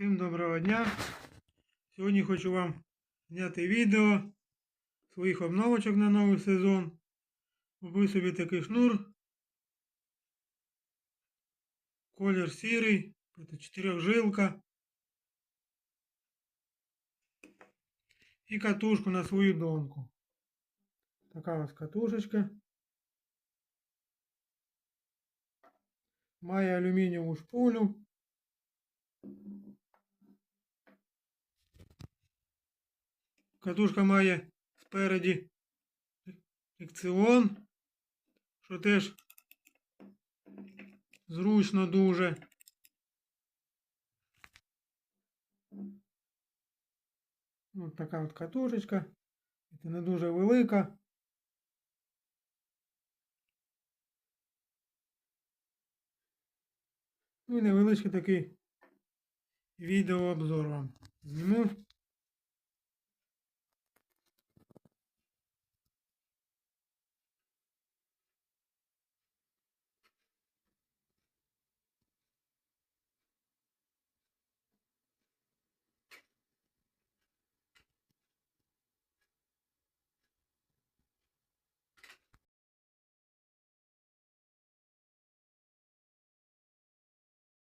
Всім доброго дня. Сьогодні хочу вам зняти відео своїх обновочок на новий сезон. Купив собі такий шнур. Колір сірий, чотирьохжилка. І катушку на свою донку. Така ось катушечка. Має алюмінієву шпулю. Катушка має спереді фрикціон, що теж зручно дуже. Ось така от катушечка. Це не дуже велика. Ну і невеличкий такий відеообзор вам зніму.